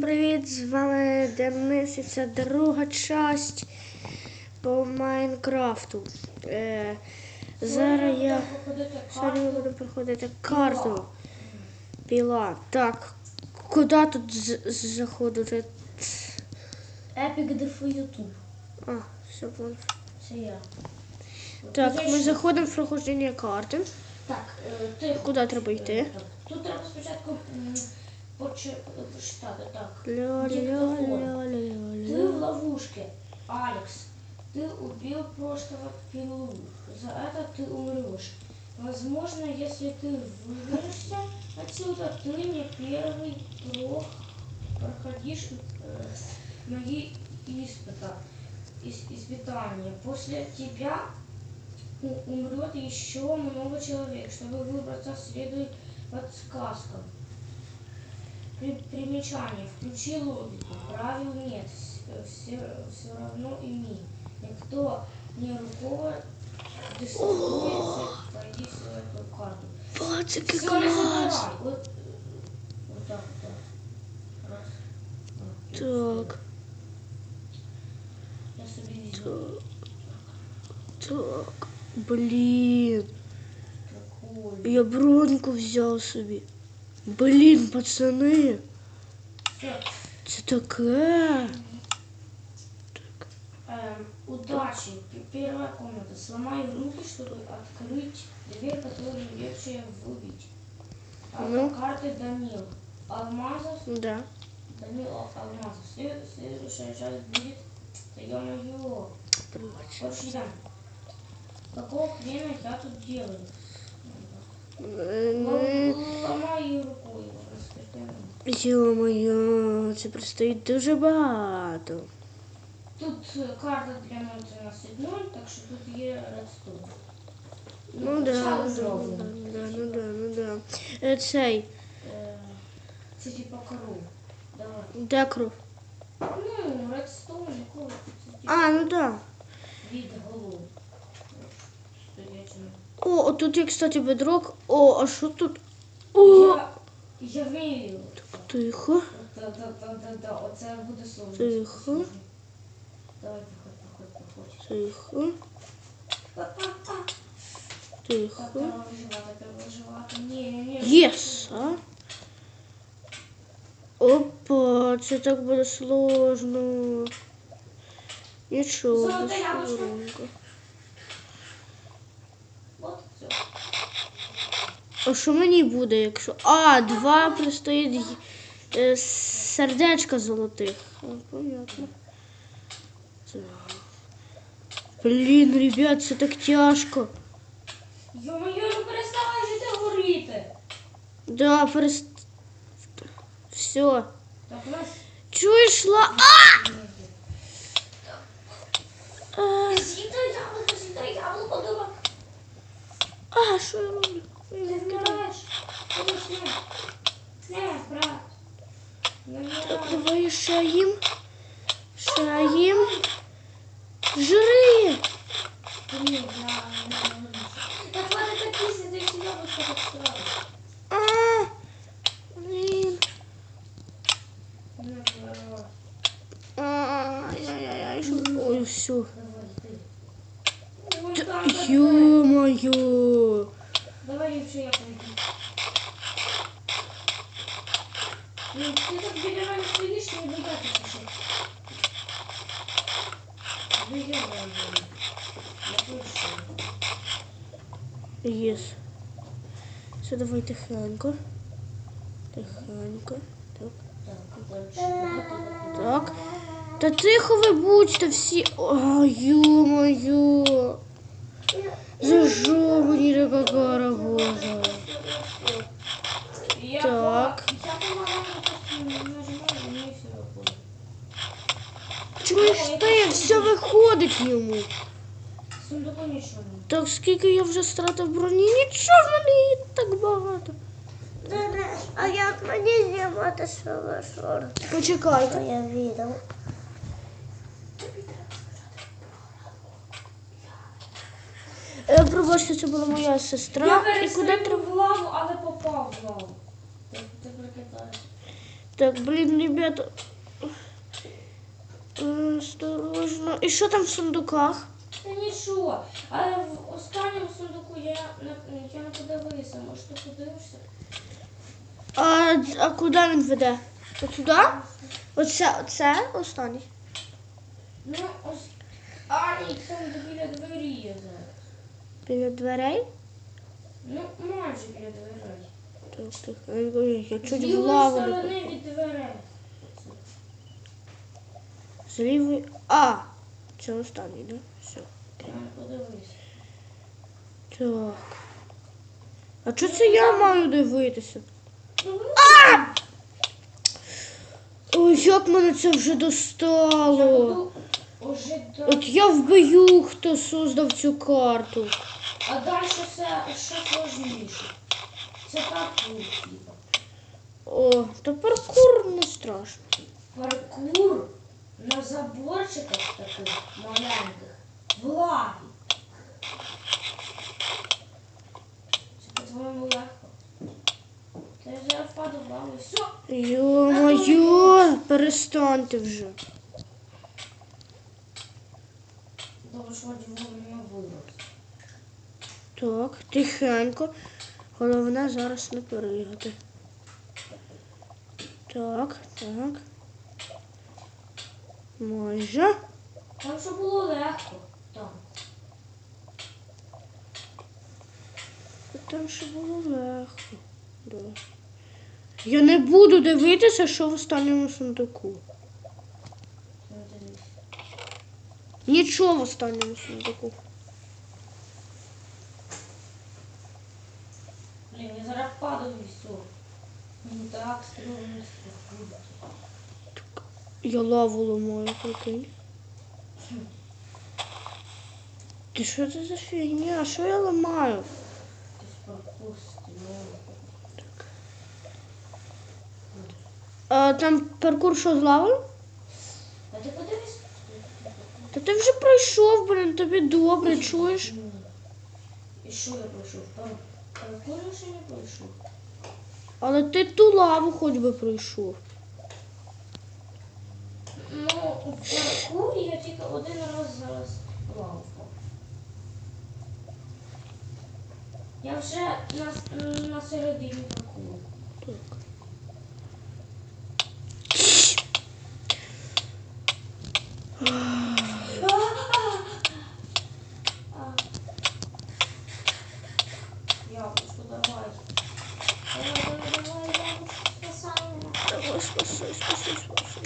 Привіт, з вами Денис і це друга часть по Майнкрафту. Е, зараз я сьогодні ми будемо проходити карту. Піла. Так, куди тут заходити? Epic Дефо Ютуб. А, все понял. Це я. Так, ми заходимо в проходження карти. Так, е, ти Куди треба йти? Тут треба спочатку почи- почитати. Так. Ты в ловушке, Алекс. Ты убил прошлого пилу. За это ты умрешь. Возможно, если ты выберешься отсюда, ты не первый прох проходишь э, мои испыта, ис- испытания. После тебя умрет еще много человек. Чтобы выбраться, следуй подсказкам. При- примечание. Включи логику. Правил нет. Все, все равно имей. Никто не руководствуется. Пойди в эту карту. Пацики, Все, не клас! забирай. Вот, вот так вот. так. Раз. А, Так, Я собі візьму. так, так. Блін. Прикольно. Я броньку взяв собі. Блін, пацани, Все. це таке. Эм, удачи. Первая комната. Сломай руки, чтобы открыть дверь, которая ведущая в убить. Ну. карты Данил. Алмазов. Да. Данил Ал- Алмазов. След- Следующая часть будет... Да ё-моё. Да. Какого хрена я тут делаю? Ми... Его. Йо-моє, це предстоїть дуже багато. Тут е, карта для 0.13.0, так що тут є редстоун. Ну да, ну да, ну да, ну да, ну да. Е, Цей, Е, Це типа кору. Давай. де кров? Ну, редстоун, це типа А, ну да. від голов. Стоячими. О, тут є, кстати, бедрок. О, а що тут? О, Я, я вмію. тихо. Да-да-да-да-да. Оце буде сложно. Тихо. Сложно. Давай, проходь, проходь, проходь. Тихо, А-а-а. тихо. Так, треба виживати, треба виживати. Ні, ні, ні. Єс, а? Опа, це так буде сложно. Нічого, Золоте яблучко. скоренько. От все. А що мені буде, якщо. А, два пристоїть е, сердечка золотих. Понятно. Так. Блін, ребят, це так тяжко. Йо-моє, ну переставай же ти горіти. Да, перест... Все. Так, у нас... Чуєш, ла... А! А, З'їдай яблуко, з'їдай яблуко, дурак. а, що я роблю? Ти вмираєш. Ось не. Не, брат. Не Так, вмирай. давай ще їм. Ще їм. Жри! Блін, я не можу. Так, ладно, так пісня, ти всі яблучко так сразу. А, блін. Не вмирай. Ай-яй-яй, що... Ой, все. Давай, ти. Ой, там, там, давай. Ё-моё! Давай ліпше я пойду. Ну, ти так мене стоїш, не ще. Біля мене. Я. Єс. Все, давай тихенько. Тихенько. Так. Так. Та тихо ви будьте всі. Ой, ё-моё. За що мені така кара, боже? Я Так. нажимаю, і мені все виходить. Йому. Так скільки я вже стратив броні, нічого в мене її так багато. А як мені знімати свого шорт? Почекайте. Я відео. Е, Пробачте, це була моя сестра. Я перестрибнув в лаву, але попав в лаву. Ти, ти прикидаєш. Так, блін, ребята. Осторожно. І що там в сундуках? Та нічого. Але в останньому сундуку я не, я не подивився. Може ти подивишся? А, а куди він веде? От сюди? Оце, оце останній. Ну, ось. А, ні, це біля двері є зараз. Біля дверей. Ну, майже біля дверей. Так, так. Я З чуть в лівої лаву не сторони від дверей. З лівої. А! Це останній, да? Все. Я не подивився. Так. А чого це я маю дивитися? Ну, Ой, як мене це вже я достало. буду. От я вбию, хто создав цю карту. А далі все ще сложніше. Це так типа. О, та паркур не страшно. Паркур на заборчиках таких маленьких. Влаги. Це по-твоєму легко. Та я зараз впаду в лаву і все. Йо-моє, перестаньте вже. Добре, що вроді вовремя вибрався. Так, тихенько. Головне зараз не перегати. Так, так. Майже. Там що було легко. Там. Там ще було легко. Да. Я не буду дивитися, що в останньому сундуку. Нічого в останньому сундуку. Блін, я зараз впаду і все. Ну так, стрімно спокійно. Я лаву ламаю, прикинь. Ти що це за фігня? Що я ламаю? А, там паркур що з лавою? А ти подивись. Та ти вже пройшов, блін, тобі добре, чуєш? І що я пройшов? Пар- Паркур ще не пройшов. Але ти ту лаву хоч би пройшов. Ну, в паркурі я тільки один раз зараз лаву. Я вже на, на середині паркуру. Так. Яблучко, давай. Давай, давай. Давай, спасай, спасай, спасай.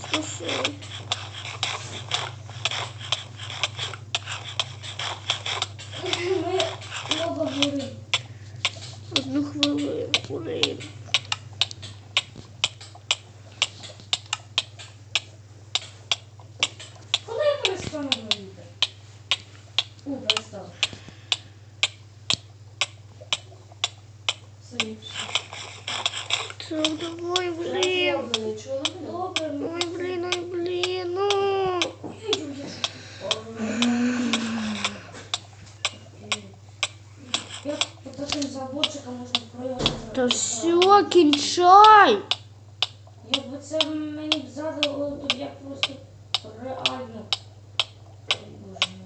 Спасай. Ми оба горимо. Одну хвилину, блін. Коли я перестану горіти? О, перестав. Все ліпше. Так, давай, блін. Добре, ну. Ой, блін, ой, блін, ну. Як по таким заборчикам можна проїхати? Та все, кінчай. Якби це мені б задало, то б я просто реально. Ой, Боже мій.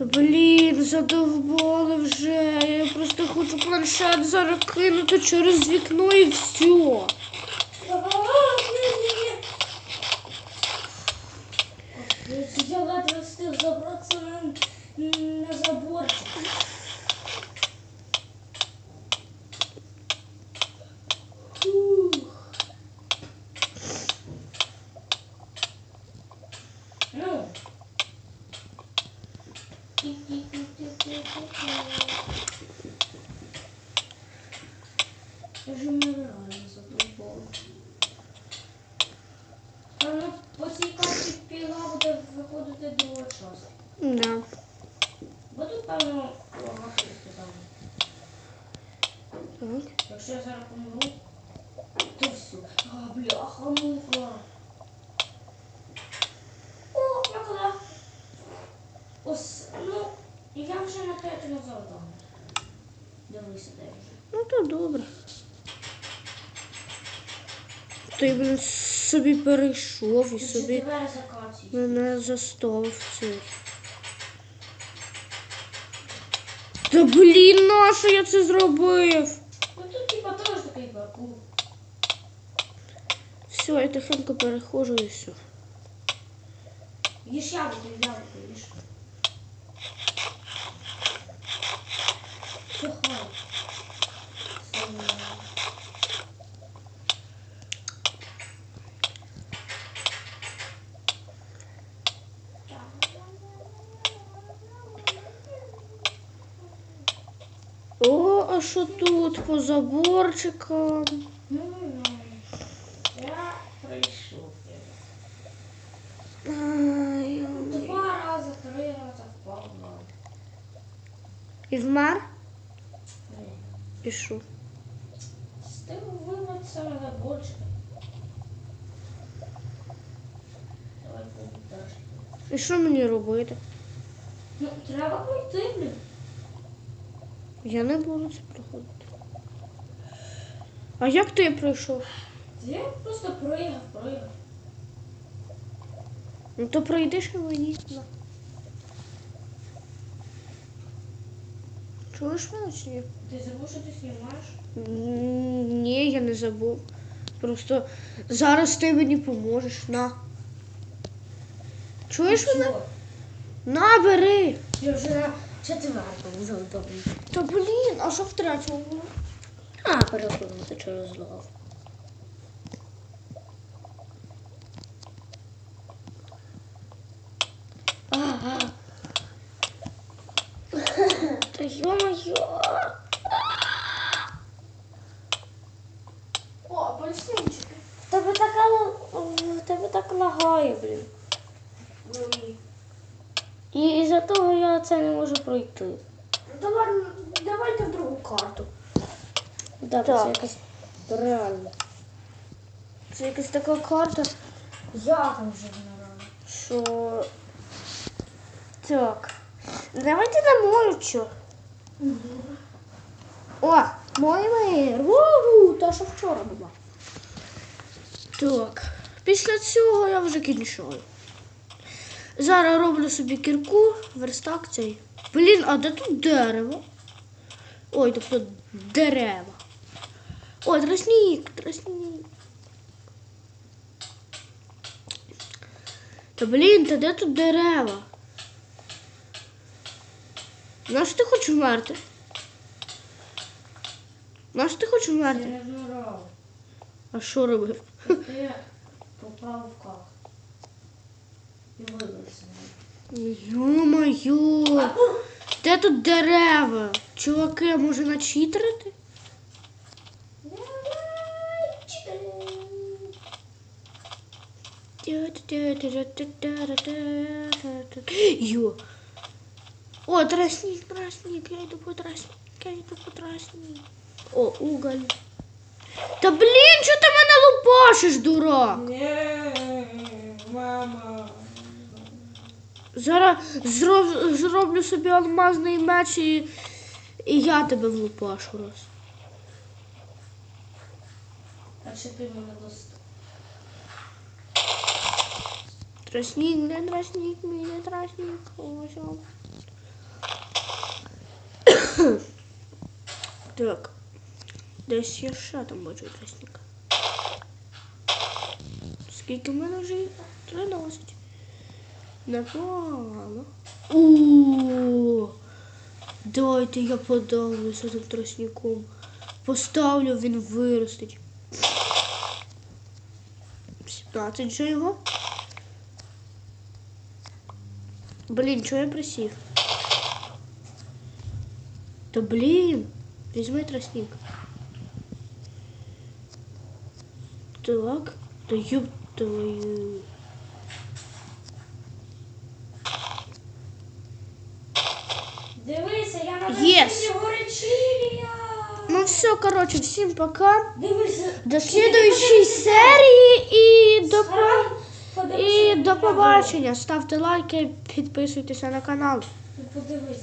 Блін, задовбали вже. Я просто хочу планшет зараз кинути через вікно і все. Я ледве встиг забратися на, на заборчик. Фух. Ну. Я же умираю задовбала. Та ну по цій карті піла буде виходити друга частина. Да. Бо тут, певно, багато там. Так. Якщо я зараз помру, то все. А, бляха, муха. О, Микола. Ось, ну, вже на п'ять назад. Дивися, де вже. Ну то добре. Ти блін, собі перейшов і собі мене заставив цей. Та блін, нащо я це зробив? Ну тут типа теж такий паркур. Все, я тихенько переходжу і все. Їж яблуко, яблуко, їж. Сухай. О, а що тут по заборчикам? Ну, ну, я прийшов. Два рази, три рази впав І вмер? Ні. Пішу. Стив вимитися на. Давай побудеш. І що мені робити? Ну, треба пройти, блін. Я не буду це. А як ти пройшов? Я просто пригав, пригав. Ну то пройдеш і мені. Чуєш мене чи ні? Ти забув, що ти знімаєш? М, Ні, я не забув. Просто зараз ти мені поможеш. На. Чуєш мене? Що? На, бери. Я вже на четвертому золотому. Та блін, а що в третьому? А, перепинути через лаву. Ага. Та йо-моє. О, апельсинчики. Тебе така л- тебе так лагає, блін. І я це не можу пройти. Давай, давайте другу карту. Да, Так. це якось реально. Це якась така карта, Я там вже генерально. що. Так. Давайте на мою чо. О, мой мир. Ву, та що вчора була. Так. Після цього я вже кінчаю. Зараз роблю собі кірку, верстак цей. Блін, а де тут дерево? Ой, тобто дерева. Ой, тростник, тростник. Та блін, та де тут дерева? Нащо ти хочеш вмерти? Нащо ти хочеш Я не. А що робив? Ти попав в ках. І вибрався. Йо-моє! Де тут дерева? Чуваки, може начитрити? Йо. О, тростник, тростник, я йду по тростник, я йду по тростник. О, уголь. Та блін, що ти мене лупашиш, дурак? Ні, мама. Зараз зро- зроблю собі алмазний меч і, і я тебе влупашу раз. А чи ти мене достав? Тростник, не тростник, мій не. Ось. Так. Десь я ще там бачу тростник. Скільки в мене вже? є? 13. Непогано. О, Дайте я подавлюся цим тростником. Поставлю, він виростить. 17 же його. Блін, чого я присів? Та блін, візьми тростник. Так, та ёб твою. Дивися, я на Єс. вершині горечілія. Ну короче, всім пока. Дивися. До слідуючої серії і до, по- і до побачення. Ставте лайки, підписуйтеся на канал. Подивись.